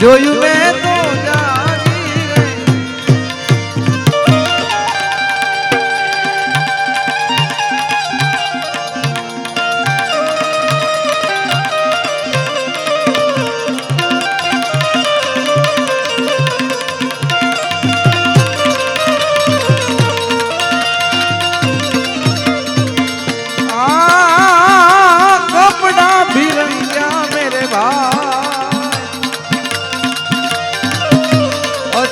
જોયું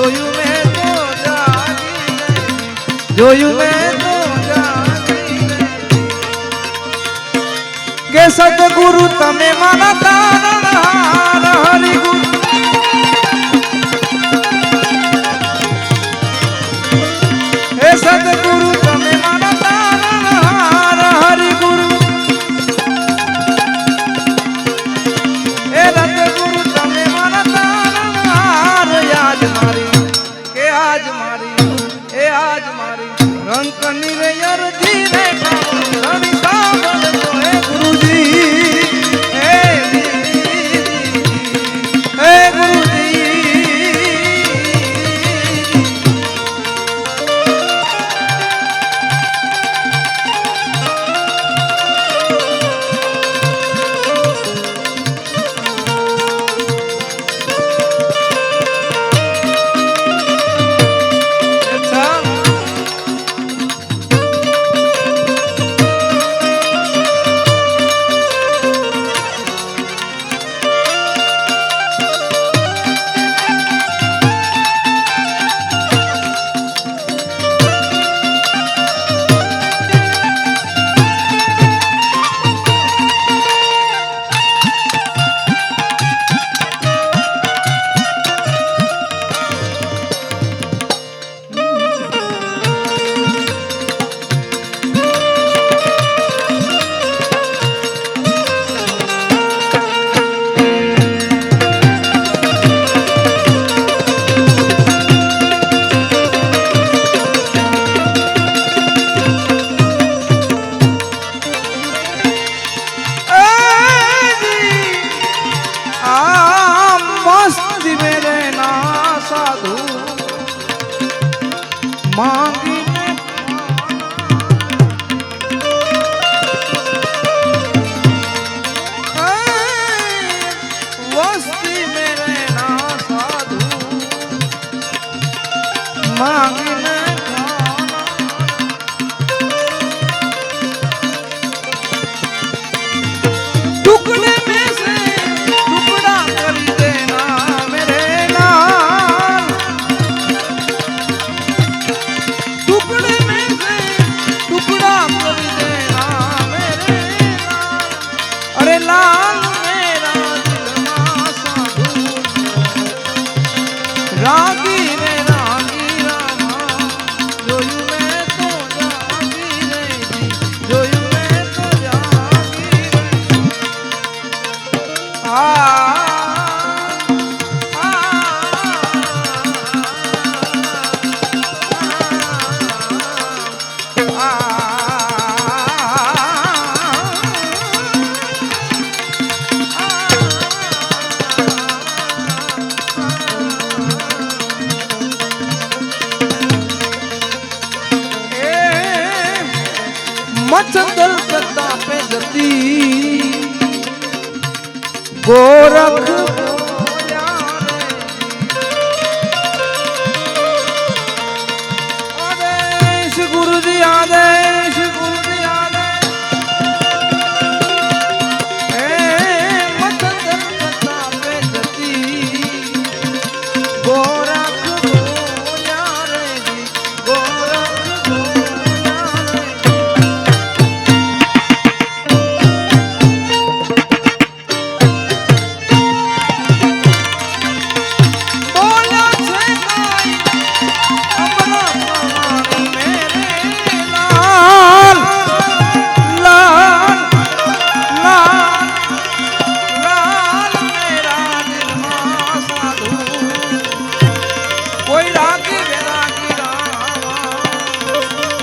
જોયું મેં તો જોયું મેં તો કે સદગુરુ તમે મારા તારણહાર માંગીને વસ્તી મેરે ના માંગ લાલ મેરા દિલમાં અચંદલ પ્રતાપે જતી ગોરખ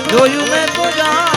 જોયું મેં તો જા